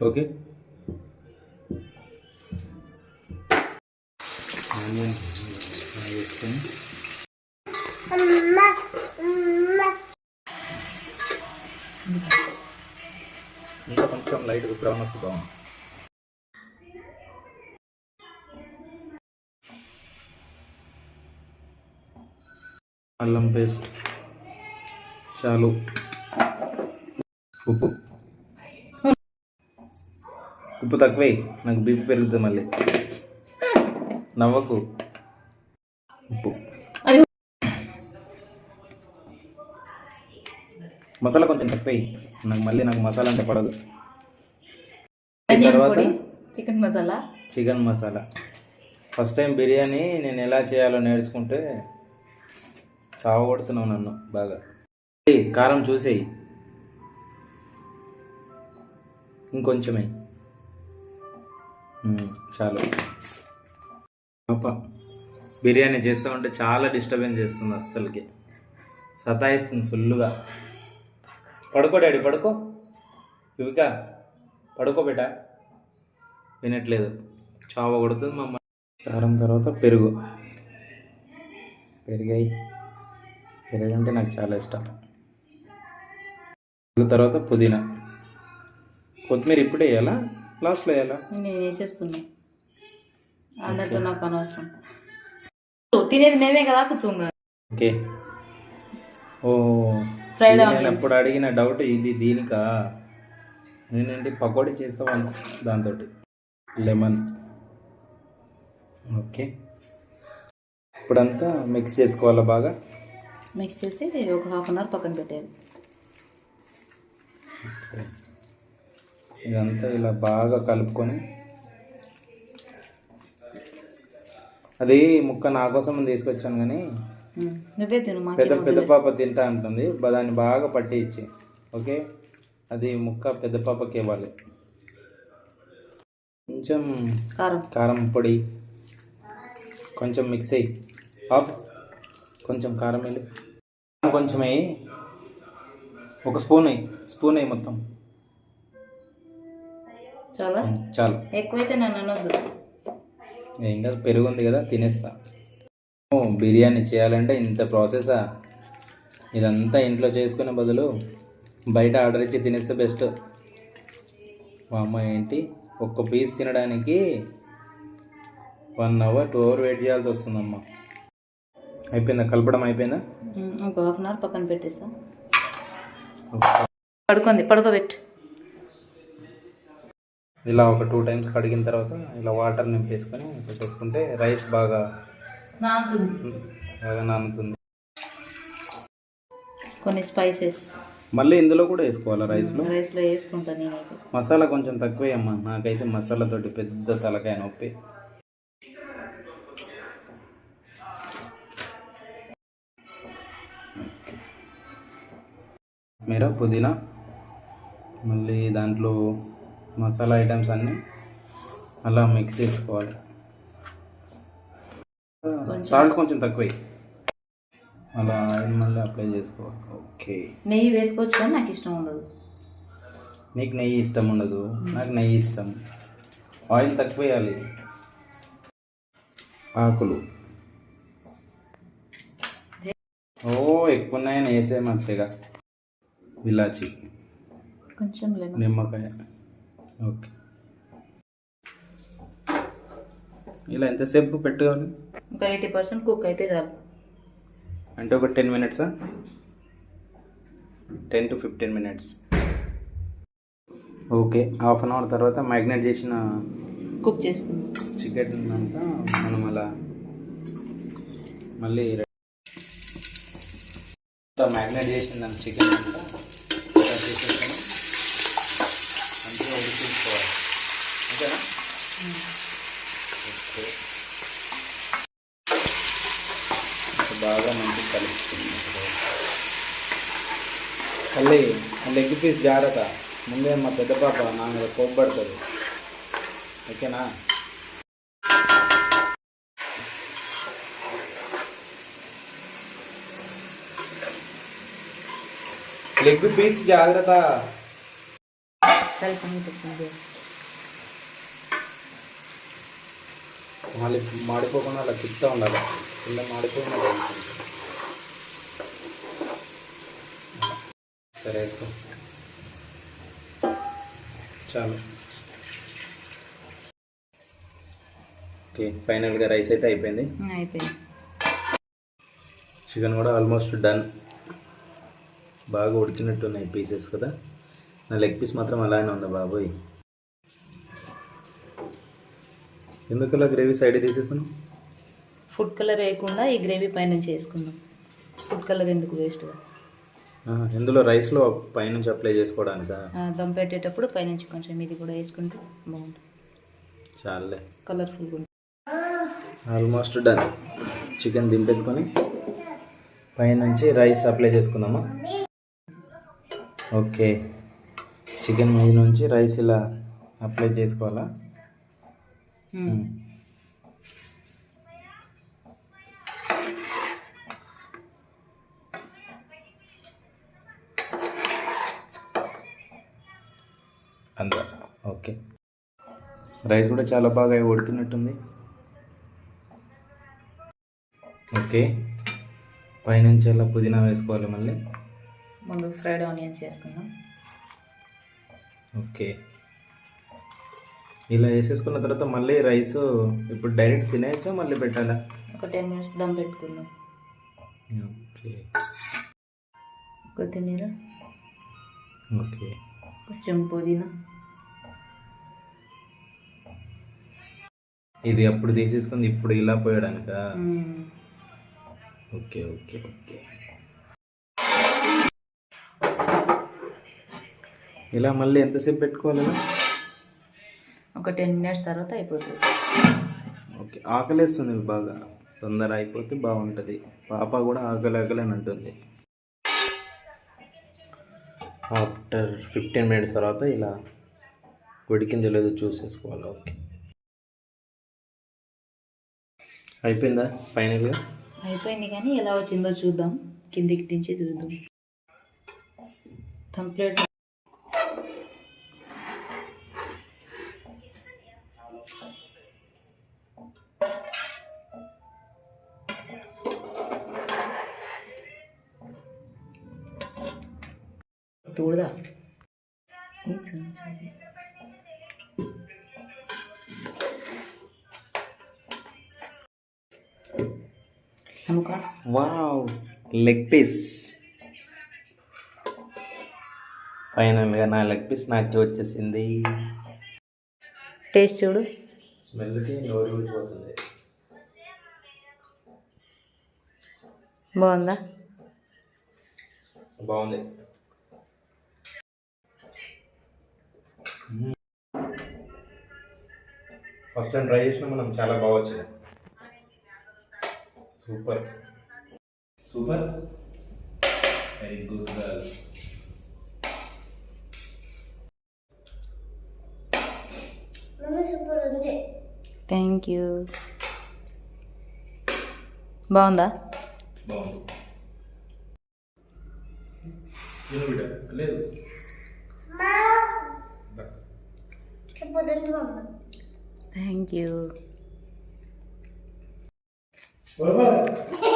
Okay onion వేసుకొని ఇంకా కొంచెం లైట్ బ్రౌన్ వస్తే బాగుంది అల్లం పేస్ట్ చాలు ఉప్పు ఉప్పు తక్కువే. నాకు బీపీ పెరుగుతుంది మళ్ళీ. నవ్వకు. ఉప్పు. మసాలా కొంచెం తక్కువే. నాకు మళ్ళీ నాకు మసాలా అంటే పడదు. తర్వాత chicken masala. Chicken masala. First time biryani నేను ఎలా చేయాలో నేర్చుకుంటే చావు కొడుతున్నావు నన్ను బాగా. కారం చూసేయి. ఇంకొంచెమే. చాలు. పాప బిర్యానీ చేస్తూ ఉంటే చాలా డిస్టర్బెన్స్ చేస్తుంది అస్సలకి. సతాయిస్తుంది ఫుల్గా పడుకో డాడీ పడుకో. యువిక పడుకో వినట్లేదు. చావ కొడుతుంది మా తారం కారం తర్వాత పెరుగు. పెరిగాయి. పెరుగు అంటే నాకు చాలా ఇష్టం. పెరుగు తర్వాత పుదీనా. కొత్తిమీర ఇప్పుడు వేయాలా? లాస్ట్లో వేయాలా నేను వేసేస్తున్నా అందరితో నాకు అనవసరం. తినేది మేమే కదా కూర్చుంగా. ఓకే. ఓ onions. నేను అప్పుడు అడిగిన డౌట్ ఇది దీనికా? నేనేంటి పకోడీ చేస్తాను దాంతో లెమన్ ఓకే. ఇప్పుడంతా మిక్స్ చేసుకోవాలా బాగా? మిక్స్ చేసి ఒక హాఫ్ అన్ అవర్ పక్కన పెట్టేయాలి. ఇదంతా ఇలా బాగా కలుపుకొని అది ముక్క నా కోసం తీసుకొచ్చాను కానీ పెద్ద పెద్ద పాప తింటా అంటుంది. దాన్ని బాగా పట్టి ఇచ్చి ఓకే? అది ముక్క పెద్ద పాపకి ఇవ్వాలి. కొంచెం కారం. కారం పొడి కొంచెం మిక్స్ అయ్యి ఆప్ కొంచెం కారం వెళ్ళి. కొంచెం అయ్యి ఒక స్పూన్ అయ్యి స్పూన్ అయ్యి మొత్తం. చాలా? చాలు. ఎక్కువైతే నన్ను అనొద్దు. ఏం కాదు పెరుగు ఉంది కదా తినేస్తా. బిర్యానీ చేయాలంటే ఇంత ప్రాసెసా? ఇదంతా ఇంట్లో చేసుకునే బదులు బయట ఆర్డర్ ఇచ్చి తినేస్తే బెస్ట్. మా అమ్మ ఏంటి ఒక్క పీస్ తినడానికి one hour two hour wait చేయాల్సి వస్తుందమ్మా. అయిపోయిందా? కలపడం అయిపోయిందా? ఒక హాఫ్ అన్ అవర్ పక్కన పెట్టేస్తా. పడుకుంది పడుకోబెట్టు. ఇలా ఒక టూ టైమ్స్ కడిగిన తర్వాత ఇలా వాటర్ నింపేసుకొని పెట్టేసుకుంటే రైస్ బాగా బాగా నానుతుంది. కొన్ని స్పైసెస్ మళ్ళీ ఇందులో కూడా వేసుకోవాలా రైస్లో రైస్లో వేసుకుంటా నేనైతే. మసాలా కొంచెం తక్కువే అమ్మా నాకైతే మసాలాతోటి పెద్ద తలకాయ నొప్పి. మీరా పుదీనా? మళ్ళీ దాంట్లో మసాలా ఐటమ్స్ అన్నీ అలా మిక్స్ చేసుకోవాలి. సాల్ట్ కొంచెం తక్కువే. అలా మళ్ళీ అప్లై చేసుకోవాలి ఓకే. నెయ్యి వేసుకోవచ్చు కానీ నాకు ఇష్టం ఉండదు. నీకు నెయ్యి ఇష్టం ఉండదు. నాకు నెయ్యి ఇష్టం. ఆయిల్ తక్కువ వేయాలి. ఆకులు. ఓ ఎక్కువ ఉన్నాయని వేసే మత్తిగా. విలాచి. కొంచెం నిమ్మకాయ. ఓకే. ఇలా ఎంతసేపు పెట్టుకోవాలి? ఒక ఎయిటీ పర్సెంట్ కుక్ అయితే చాలు. అంటే ఒక ten మినిట్సా ten to fifteen minutes. Okay half an hour తర్వాత మ్యాగ్నేట్ చేసిన కుక్ చేసుకుందాం చికెన్ అంతా మనం అలా మళ్ళీ మ్యాగ్నేట్ చేసిన చికెన్ అంతా బాగా మంచిగా కలుపుతుంది మళ్ళీ లెగ్ పీస్ జాగ్రత్త ముందే మా పెద్ద పాప నా మీద కోప్పడుతుంది. ఓకేనా? లెగ్ పీస్ జాగ్రత్త. కలిపి తెచ్చింది మళ్ళీ మాడిపోకుండా అలా తిప్పుతూ ఉండాలి. కింద మాడిపోకుండా సరే వేసుకో. చాలు. ఓకే ఫైనల్గా రైస్ అయితే అయిపోయింది. అయిపోయింది. చికెన్ కూడా ఆల్మోస్ట్ డన్. బాగా ఉడికినట్టు ఉన్నాయి పీసెస్ కదా. నా లెగ్ పీస్ మాత్రం అలానే ఉంది బాబోయ్. ఎందుకు అలా గ్రేవీ సైడ్ తీసేసాను ఫుడ్ కలర్ వేయకుండా ఈ గ్రేవీ పైనుంచి వేసుకుందాం ఫుడ్ కలర్ ఎందుకు వేస్ట్గా ఇందులో రైస్లో పైనుంచి అప్లై చేసుకోవడానికా? దమ్ పెట్టేటప్పుడు పైనుంచి కొంచెం ఇది కూడా వేసుకుంటే బాగుంటుంది. చాలే కలర్ఫుల్గా ఉంటుంది. ఆల్మోస్ట్ డన్ చికెన్ దింపేసుకొని పైనుంచి రైస్ అప్లై చేసుకుందామా? ఓకే. చికెన్ మీద నుంచి రైస్ ఇలా అప్లై చేసుకోవాలా? అంత ఓకే. రైస్ కూడా చాలా బాగా ఉడికినట్టుంది. ఓకే. పైనుంచి అలా పుదీనా వేసుకోవాలి మళ్ళీ. ముందు ఫ్రైడ్ ఆనియన్స్ వేసుకుందాం. ఓకే. ఇలా వేసేసుకున్న తర్వాత మళ్ళీ రైస్ ఇప్పుడు డైరెక్ట్ తినేయచ్చా మళ్ళీ పెట్టాలా? ఒక టెన్ మినిట్స్ దమ్ పెట్టుకుందాం. ఓకే. కొత్తిమీర. ఓకే. కొంచెం పుదీనా. ఇది అప్పుడు తీసేసుకుంది ఇప్పుడు ఇలా పోయడానికా. Okay okay okay. ఇలా మళ్ళీ ఎంతసేపు పెట్టుకోవాలి? ఒక టెన్ మినిట్స్ తర్వాత అయిపోతుంది. ఓకే ఆకలేస్తుంది బాగా. తొందర అయిపోతే బాగుంటుంది. పాప కూడా ఆకలి ఆకలి అని అంటుంది ఆఫ్టర్ ఫిఫ్టీన్ మినిట్స్ తర్వాత ఇలా ఉడికిందో లేదో చూసేసుకోవాలి. ఓకే. అయిపోయిందా ఫైనల్గా? అయిపోయింది కానీ ఎలా వచ్చిందో చూద్దాం. కిందికి దించి చూద్దాం కంప్లీట్ తోడదా? వావ్ లెగ్ పీస్ ఫైనల్గా నా లెగ్ పీస్ నాకు వచ్చేసింది. టేస్ట్ చూడు. స్మెల్కి నోరు ఊడిపోతుంది బాగుందా? బాగుంది. ఫస్ట్ టైం ట్రై చేసిన మనం చాలా బాగా వచ్చింది. Super. Super. Very good girl thank you బాగుందా? బాగుంది. లేదు. Thank you the.